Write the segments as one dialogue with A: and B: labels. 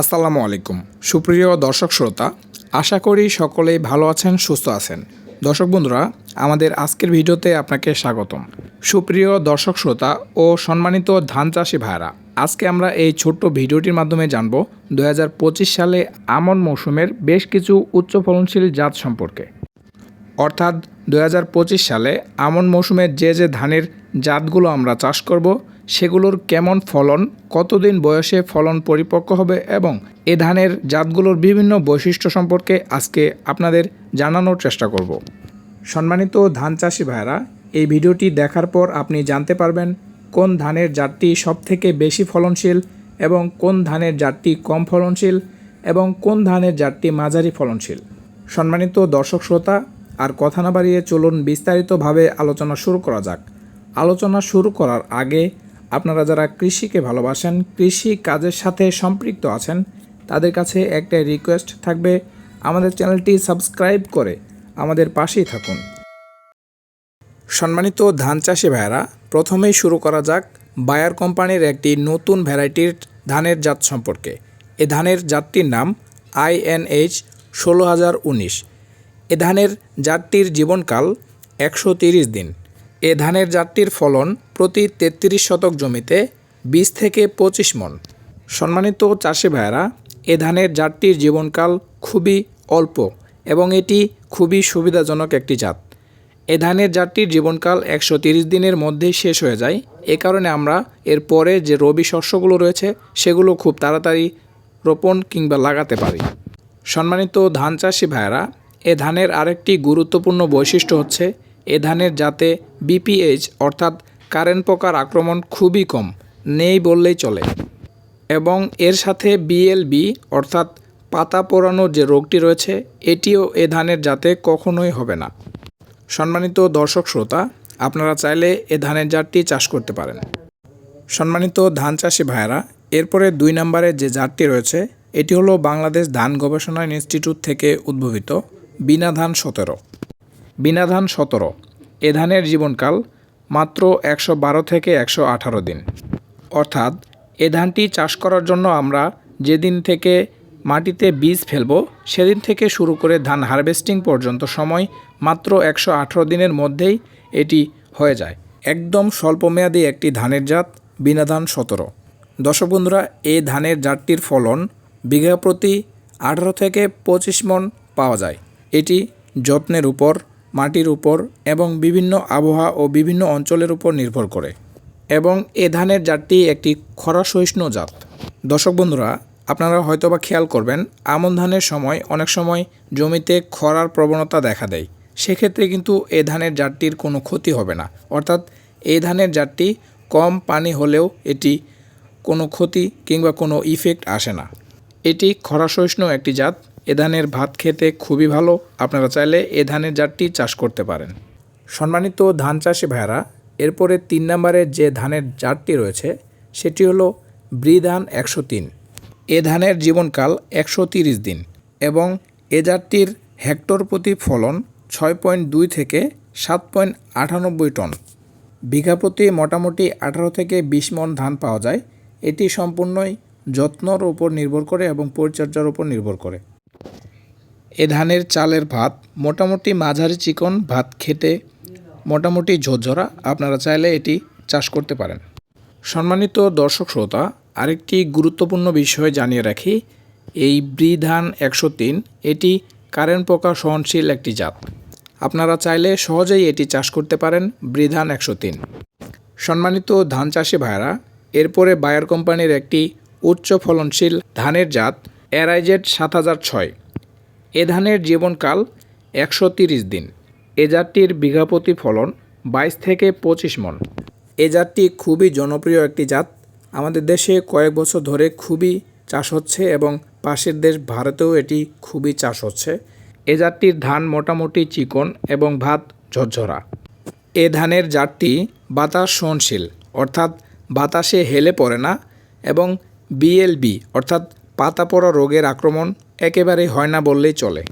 A: আসসালামু আলাইকুম। সুপ্রিয় দর্শক শ্রোতা, আশা করি সকলেই ভালো আছেন, সুস্থ আছেন। দর্শক বন্ধুরা, আমাদের আজকের ভিডিওতে আপনাকে স্বাগতম। সুপ্রিয় দর্শক শ্রোতা ও সম্মানিত ধান চাষি ভাইরা আজকে আমরা এই ছোট্ট ভিডিওটির মাধ্যমে জানব দু হাজার পঁচিশ সালে আমন মৌসুমের বেশ কিছু উচ্চ ফলনশীল জাত সম্পর্কে। অর্থাৎ দু হাজার পঁচিশ সালে আমন মৌসুমে যে যে ধানের জাতগুলো আমরা চাষ করব সেগুলোর কেমন ফলন, কতদিন বয়সে ফলন পরিপক্ক হবে এবং এ ধানের জাতগুলোর বিভিন্ন বৈশিষ্ট্য সম্পর্কে আজকে আপনাদের জানানোর চেষ্টা করব। সম্মানিত ধান চাষি ভাইরা এই ভিডিওটি দেখার পর আপনি জানতে পারবেন কোন ধানের জাতটি সবথেকে বেশি ফলনশীল এবং কোন ধানের জাতটি কম ফলনশীল এবং কোন ধানের জাতটি মাঝারি ফলনশীল। সম্মানিত দর্শক শ্রোতা, আর কথা না বাড়িয়ে চলুন বিস্তারিতভাবে আলোচনা শুরু করা যাক। আলোচনা শুরু করার আগে আপনারা যারা কৃষিকে ভালোবাসেন, কৃষি কাজের সাথে সম্পৃক্ত আছেন, তাদের কাছে একটা রিকোয়েস্ট থাকবে, আমাদের চ্যানেলটি সাবস্ক্রাইব করে আমাদের পাশেই থাকুন। সম্মানিত ধান চাষি ভাইয়েরা, প্রথমেই শুরু করা যাক বায়ার কোম্পানির একটি নতুন ভ্যারাইটির ধানের জাত সম্পর্কে। এ ধানের জাতটির নাম আইএনএইচ ষোলো হাজার উনিশ। এ ধানের জাতটির জীবনকাল একশো তিরিশ দিন। এ ধানের জাতটির ফলন প্রতি তেত্রিশ শতক জমিতে বিশ থেকে পঁচিশ মন। সম্মানিত চাষি ভাইয়েরা, এ ধানের জাতটির জীবনকাল খুবই অল্প এবং এটি খুবই সুবিধাজনক একটি জাত। এ ধানের জাতটির জীবনকাল একশো দিনের মধ্যেই শেষ হয়ে যায়। এ কারণে আমরা এর পরে যে রবি শস্যগুলো রয়েছে, সেগুলো খুব তাড়াতাড়ি রোপণ কিংবা লাগাতে পারি। সম্মানিত ধান চাষি ভাইয়েরা, এ ধানের আরেকটি গুরুত্বপূর্ণ বৈশিষ্ট্য হচ্ছে এ ধানের জাতে বিপিএইচ অর্থাৎ কারেন্ট পোকার আক্রমণ খুবই কম, নেই বললেই চলে। এবং এর সাথে বিএলবি অর্থাৎ পাতা পোড়ানোর যে রোগটি রয়েছে, এটিও এ ধানের জাতে কখনোই হবে না। সম্মানিত দর্শক শ্রোতা, আপনারা চাইলে এ ধানের জাতটি চাষ করতে পারেন। সম্মানিত ধান চাষি ভাইয়েরা, এরপরে দুই নম্বরে যে জাতটি রয়েছে, এটি হলো বাংলাদেশ ধান গবেষণা ইনস্টিটিউট থেকে উদ্ভাবিত, বিনা ধান সতেরো। বিনা ধান সতেরো, এ ধানের জীবনকাল মাত্র একশো বারো থেকে একশো আঠারো দিন। অর্থাৎ এ ধানটি চাষ করার জন্য আমরা যেদিন থেকে মাটিতে বীজ ফেলব, সেদিন থেকে শুরু করে ধান হারভেস্টিং পর্যন্ত সময় মাত্র একশো আঠারো দিনের মধ্যেই এটি হয়ে যায়। একদম স্বল্পমেয়াদী একটি ধানের জাত, বিনা ধান সতেরো। দর্শক বন্ধুরা ধানের জাতটির ফলন বিঘা প্রতি আঠারো থেকে পঁচিশ মন পাওয়া যায়। এটি যত্নের উপর মাটির উপর এবং বিভিন্ন আবহাওয়া ও বিভিন্ন অঞ্চলের উপর নির্ভর করে, এবং এ ধানের জাতটি একটি খরা সহিষ্ণু জাত। দর্শক বন্ধুরা, আপনারা হয়তোবা খেয়াল করবেন, আমন ধানের সময় অনেক সময় জমিতে খরার প্রবণতা দেখা দেয়। সেক্ষেত্রে কিন্তু এ ধানের জাতটির কোনো ক্ষতি হবে না। অর্থাৎ এই ধানের জাতটি কম পানি হলেও এটি কোনো ক্ষতি কিংবা কোনো ইফেক্ট আসে না। এটি খরা সহিষ্ণু একটি জাত। এ ধানের ভাত খেতে খুবই ভালো। আপনারা চাইলে এ ধানের জাতটি চাষ করতে পারেন। সম্মানিত ধান চাষি ভাইয়েরা, এরপরে তিন নম্বরে যে ধানের জাতটি রয়েছে, সেটি হলো ব্রি ধান একশো তিন। এ ধানের জীবনকাল একশো তিরিশ দিন এবং এ জাতটির হেক্টর প্রতি ফলন ছয় পয়েন্ট দুই থেকে সাত পয়েন্ট আটানব্বই টন। বিঘা প্রতি মোটামুটি আঠারো থেকে বিশ মন ধান পাওয়া যায়। এটি সম্পূর্ণই যত্নর উপর নির্ভর করে এবং পরিচর্যার উপর নির্ভর করে। এ ধানের চালের ভাত, মোটামুটি মাঝারি চিকন ভাত খেতে মোটামুটি ঝরঝরা। আপনারা চাইলে এটি চাষ করতে পারেন। সম্মানিত দর্শক শ্রোতা, আরেকটি গুরুত্বপূর্ণ বিষয় জানিয়ে রাখি, এই ব্রি ধান একশো তিন, এটি কারেন্ট পোকা সহনশীল একটি জাত। আপনারা চাইলে সহজেই এটি চাষ করতে পারেন ব্রিধান একশো তিন। সম্মানিত ধান চাষি ভাইরা এরপরে বায়ার কোম্পানির একটি উচ্চ ফলনশীল ধানের জাত অ্যারাইজেড সাত হাজার ছয়। এ ধানের জীবনকাল একশো তিরিশ দিন। এ জাতটির বিঘাপতি ফলন বাইশ থেকে পঁচিশ মন। এ জাতটি খুবই জনপ্রিয় একটি জাত। আমাদের দেশে কয়েক বছর ধরে খুবই চাষ হচ্ছে এবং পাশের দেশ ভারতেও এটি খুবই চাষ হচ্ছে। এ জাতটির ধান মোটামুটি চিকন এবং ভাত ঝরঝরা। এ ধানের জাতটি বাতাস সহনশীল, অর্থাৎ বাতাসে হেলে পড়ে না, এবং বিএলবি, অর্থাৎ পাতা পড়া রোগের আক্রমণ একেবারেই হয় না বললেই চলে।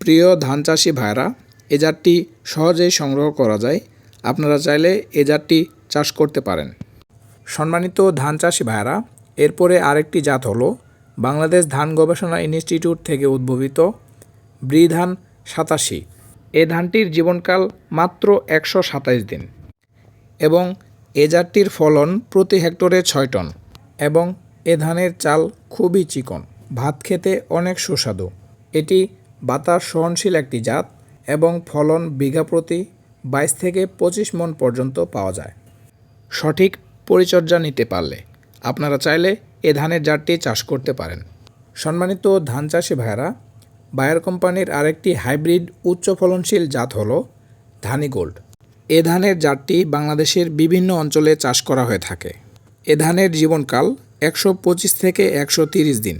A: প্রিয় ধান চাষি ভাইরা এ জাতটি সহজেই সংগ্রহ করা যায়। আপনারা চাইলে এ জাতটি চাষ করতে পারেন। সম্মানিত ধান চাষি ভাইরা এরপরে আরেকটি জাত হলো বাংলাদেশ ধান গবেষণা ইনস্টিটিউট থেকে উদ্ভাবিত ব্রি ধান সাতাশি। এ ধানটির জীবনকাল মাত্র একশো সাতাইশ দিন এবং এ জাতটির ফলন প্রতি হেক্টরে ছয় টন এবং এ ধানের চাল খুবই চিকন। ভাত খেতে অনেক সুস্বাদু। এটি বাতাস সহনশীল একটি জাত এবং ফলন বিঘা প্রতি বাইশ থেকে পঁচিশ মন পর্যন্ত পাওয়া যায়। সঠিক পরিচর্যা নিতে পারলে আপনারা চাইলে এ ধানের জাতটি চাষ করতে পারেন। সম্মানিত ধান চাষি ভাইয়েরা, বায়ার কোম্পানির আরেকটি হাইব্রিড উচ্চ ফলনশীল জাত হল ধানি গোল্ড এ ধানের জাতটি বাংলাদেশের বিভিন্ন অঞ্চলে চাষ করা হয়ে থাকে। এ ধানের জীবনকাল একশো পঁচিশ থেকে একশো তিরিশ দিন।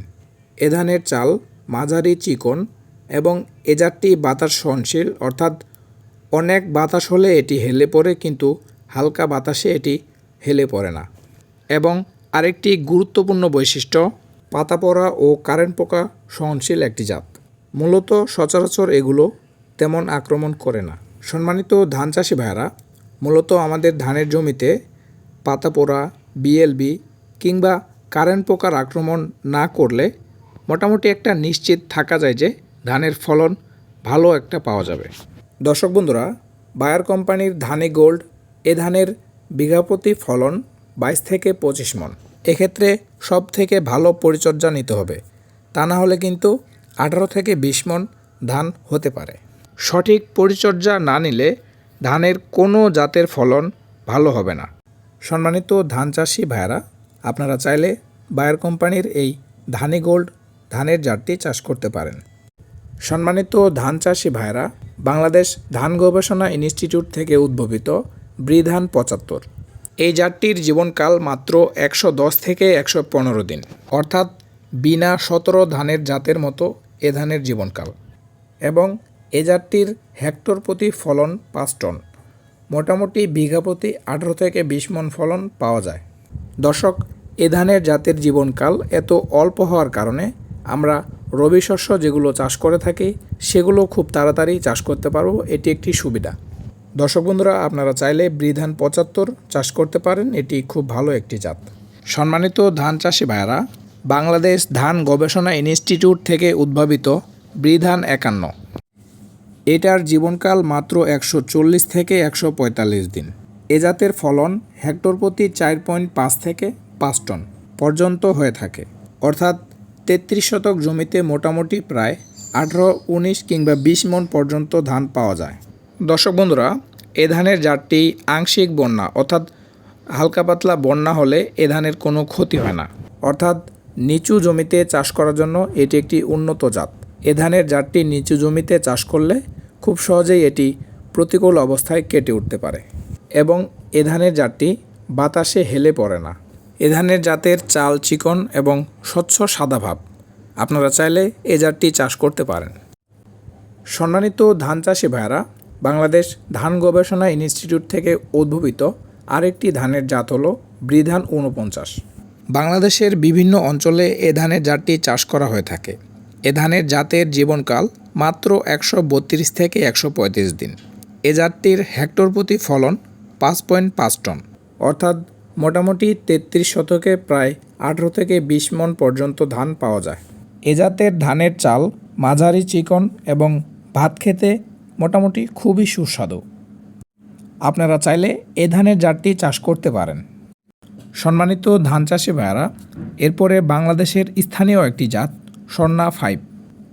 A: এ ধানের চাল, মাঝারি চিকন এবং এ জাতটি বাতাস সহনশীল, অর্থাৎ অনেক বাতাস হলে এটি হেলে পড়ে কিন্তু হালকা বাতাসে এটি হেলে পড়ে না। এবং আরেকটি গুরুত্বপূর্ণ বৈশিষ্ট্য পাতা পড়া ও কারেন্ট পোকা সহনশীল একটি জাত। মূলত সচরাচর এগুলো তেমন আক্রমণ করে না। সম্মানিত ধান চাষি ভাইয়েরা, মূলত আমাদের ধানের জমিতে পাতা পোড়া বিএলবি কিংবা কারেন্ট পোকার আক্রমণ না করলে মোটামুটি একটা নিশ্চিত থাকা যায় যে ধানের ফলন ভালো একটা পাওয়া যাবে। দর্শক বন্ধুরা বায়ার কোম্পানির ধানে গোল্ড এ ধানের বিঘাপ্রতি ফলন বাইশ থেকে পঁচিশ মন। এক্ষেত্রে সব থেকে ভালো পরিচর্যা নিতে হবে। তা না হলে কিন্তু আঠারো থেকে বিশ মন ধান হতে পারে। সঠিক পরিচর্যা না নিলে ধানের কোনো জাতের ফলন ভালো হবে না। সম্মানিত ধান চাষি ভাইয়েরা আপনারা চাইলে বায়ার কোম্পানির এই ধানি গোল্ড ধানের জাতটি চাষ করতে পারেন। সম্মানিত ধান চাষি ভাইরা বাংলাদেশ ধান গবেষণা ইনস্টিটিউট থেকে উদ্ভাবিত ব্রিধান পঁচাত্তর। এই জাতটির জীবনকাল মাত্র একশো দশ থেকে একশো পনেরো দিন, অর্থাৎ বিনা সতেরো ধানের জাতের মতো এ ধানের জীবনকাল। এবং এ জাতটির হেক্টর প্রতি ফলন পাঁচ টন, মোটামুটি বিঘা প্রতি আঠারো থেকে বিশ মন ফলন পাওয়া যায়। দর্শক, এ ধানের জাতের জীবনকাল এত অল্প হওয়ার কারণে আমরা রবি শস্য যেগুলো চাষ করে থাকি, সেগুলো খুব তাড়াতাড়ি চাষ করতে পারব। এটি একটি সুবিধা। দর্শক বন্ধুরা, আপনারা চাইলে বৃধান পঁচাত্তর চাষ করতে পারেন। এটি খুব ভালো একটি জাত। সম্মানিত ধান চাষি ভাইয়েরা, বাংলাদেশ ধান গবেষণা ইনস্টিটিউট থেকে উদ্ভাবিত বৃধান একান্ন। এটার জীবনকাল মাত্র একশো চল্লিশ থেকে একশো পঁয়তাল্লিশ দিন। এ জাতের ফলন হেক্টর প্রতি চার পয়েন্ট পাঁচ থেকে পাঁচ টন পর্যন্ত হয়ে থাকে। অর্থাৎ তেত্রিশ শতক জমিতে মোটামুটি প্রায় আঠারো, উনিশ কিংবা বিশ মন পর্যন্ত ধান পাওয়া যায়। দর্শক বন্ধুরা, এ ধানের জাতটি আংশিক বন্যা, অর্থাৎ হালকা পাতলা বন্যা হলে এ ধানের কোনো ক্ষতি হয় না। অর্থাৎ নিচু জমিতে চাষ করার জন্য এটি একটি উন্নত জাত। এ ধানের জাতটি নিচু জমিতে চাষ করলে খুব সহজেই এটি প্রতিকূল অবস্থায় কেটে উঠতে পারে এবং এ ধানের জাতটি বাতাসে হেলে পড়ে না। এ ধানের জাতের চাল, চিকন এবং স্বচ্ছ সাদা ভাব। আপনারা চাইলে এ জাতটি চাষ করতে পারেন। সম্মানিত ধান চাষি ভাইয়েরা, বাংলাদেশ ধান গবেষণা ইনস্টিটিউট থেকে উদ্ভাবিত আরেকটি ধানের জাত হলো বৃধান ঊনপঞ্চাশ। বাংলাদেশের বিভিন্ন অঞ্চলে এ ধানের জাতটি চাষ করা হয়ে থাকে। এ ধানের জাতের জীবনকাল মাত্র একশো বত্রিশ থেকে একশো পঁয়ত্রিশ দিন। এ জাতটির হেক্টর প্রতি ফলন পাঁচ পয়েন্ট পাঁচ টন। অর্থাৎ মোটামুটি তেত্রিশ শতকে প্রায় আঠেরো থেকে বিশ মন পর্যন্ত ধান পাওয়া যায়। এ জাতের ধানের চাল, মাঝারি চিকন এবং ভাত খেতে মোটামুটি খুবই সুস্বাদু। আপনারা চাইলে এ ধানের জাতটি চাষ করতে পারেন। সম্মানিত ধান চাষি ভাইয়ারা, এরপরে বাংলাদেশের স্থানীয় একটি জাত, স্বর্ণা ফাইভ।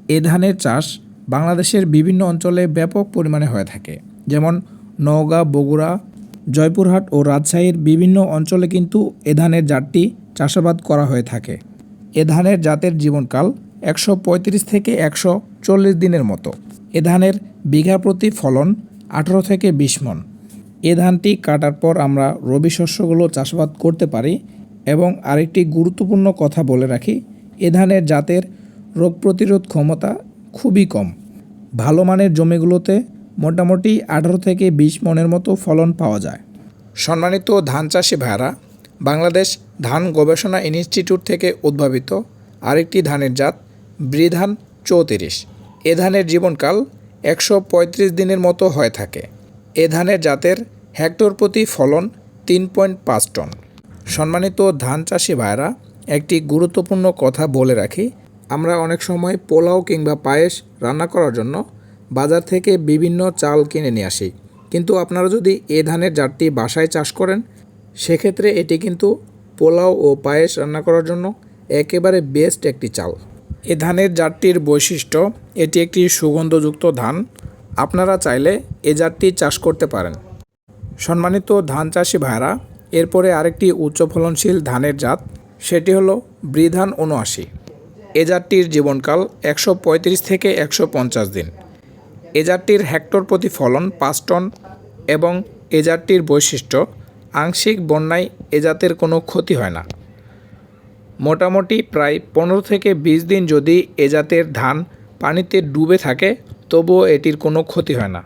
A: এ ধানের চাষ বাংলাদেশের বিভিন্ন অঞ্চলে ব্যাপক পরিমাণে হয়ে থাকে। যেমন নওগাঁ, বগুড়া জয়পুরহাট ও রাজশাহীর বিভিন্ন অঞ্চলে কিন্তু এ ধানের জাতটি চাষাবাদ করা হয়ে থাকে। এ ধানের জাতের জীবনকাল একশো পঁয়ত্রিশ থেকে একশো চল্লিশ দিনের মতো। এ ধানের বিঘা প্রতি ফলন আঠারো থেকে বিশ মন। এ ধানটি কাটার পর আমরা রবি শস্যগুলো চাষাবাদ করতে পারি এবং আরেকটি গুরুত্বপূর্ণ কথা বলে রাখি, এ ধানের জাতের রোগ প্রতিরোধ ক্ষমতা খুবই কম। ভালো মানের জমিগুলোতে মোটামুটি আঠারো থেকে বিশ মনের মতো ফলন পাওয়া যায়। সম্মানিত ধান চাষি ভাইরা বাংলাদেশ ধান গবেষণা ইনস্টিটিউট থেকে উদ্ভাবিত আরেকটি ধানের জাত বৃধান চৌত্রিশ। এ ধানের জীবনকাল একশো পঁয়ত্রিশ দিনের মতো হয়ে থাকে। এ ধানের জাতের হেক্টর প্রতি ফলন তিন পয়েন্ট পাঁচ টন। সম্মানিত ধান চাষি ভাইরা একটি গুরুত্বপূর্ণ কথা বলে রাখি, আমরা অনেক সময় পোলাও কিংবা পায়েস রান্না করার জন্য বাজার থেকে বিভিন্ন চাল কিনে নিয়ে আসি। কিন্তু আপনারা যদি এ ধানের জাতটি বাসায় চাষ করেন, সেক্ষেত্রে এটি কিন্তু পোলাও ও পায়েস রান্না করার জন্য একেবারে বেস্ট একটি চাল। এ ধানের জাতটির বৈশিষ্ট্য, এটি একটি সুগন্ধযুক্ত ধান। আপনারা চাইলে এ জাতটি চাষ করতে পারেন। সম্মানিত ধান চাষি ভাইরা এরপরে আরেকটি উচ্চ ফলনশীল ধানের জাত, সেটি হলো বৃধান উনআশি এ জাতটির জীবনকাল একশো পঁয়ত্রিশ থেকে একশো পঞ্চাশ দিন। এ জাতটির হেক্টর প্রতি ফলন পাঁচ টন এবং এ জাতটির বৈশিষ্ট্য, আংশিক বন্যায় এ জাতের কোনো ক্ষতি হয় না। মোটামুটি প্রায় পনেরো থেকে বিশ দিন যদি এ জাতের ধান পানিতে ডুবে থাকে, তবুও এটির কোনো ক্ষতি হয় না।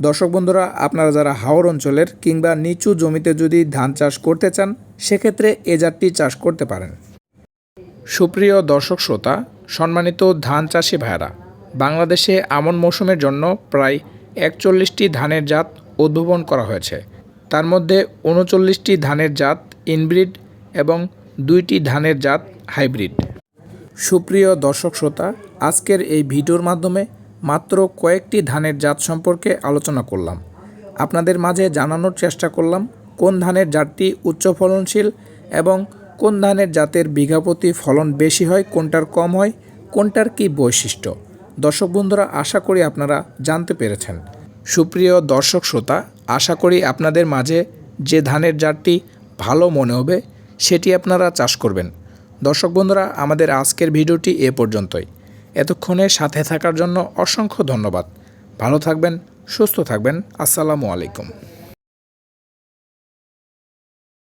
A: দর্শক বন্ধুরা, আপনারা যারা হাওর অঞ্চলের কিংবা নিচু জমিতে যদি ধান চাষ করতে চান, সেক্ষেত্রে এ জাতটি চাষ করতে পারেন। সুপ্রিয় দর্শক শ্রোতা, সম্মানিত ধান চাষি ভাইরা বাংলাদেশে আমন মৌসুমের জন্য প্রায় একচল্লিশটি ধানের জাত উদ্ভাবন করা হয়েছে। তার মধ্যে উনচল্লিশটি ধানের জাত ইনব্রিড এবং দুইটি ধানের জাত হাইব্রিড। সুপ্রিয় দর্শক শ্রোতা, আজকের এই ভিডিওর মাধ্যমে মাত্র কয়েকটি ধানের জাত সম্পর্কে আলোচনা করলাম। আপনাদের মাঝে জানানোর চেষ্টা করলাম, কোন ধানের জাতটি উচ্চ ফলনশীল এবং কোন ধানের জাতের বিঘাপতি ফলন বেশি হয়, কোনটার কম হয়, কোনটার কী বৈশিষ্ট্য। দর্শক বন্ধুরা, আশা করি আপনারা জানতে পেরেছেন। সুপ্রিয় দর্শক শ্রোতা, আশা করি আপনাদের মাঝে যে ধানের জারটি ভালো মনে হবে, সেটি আপনারা চাষ করবেন। দর্শক বন্ধুরা, আমাদের আজকের ভিডিওটি এ পর্যন্তই। এতক্ষণে সাথে থাকার জন্য অসংখ্য ধন্যবাদ। ভালো থাকবেন, সুস্থ থাকবেন। আসসালামু আলাইকুম।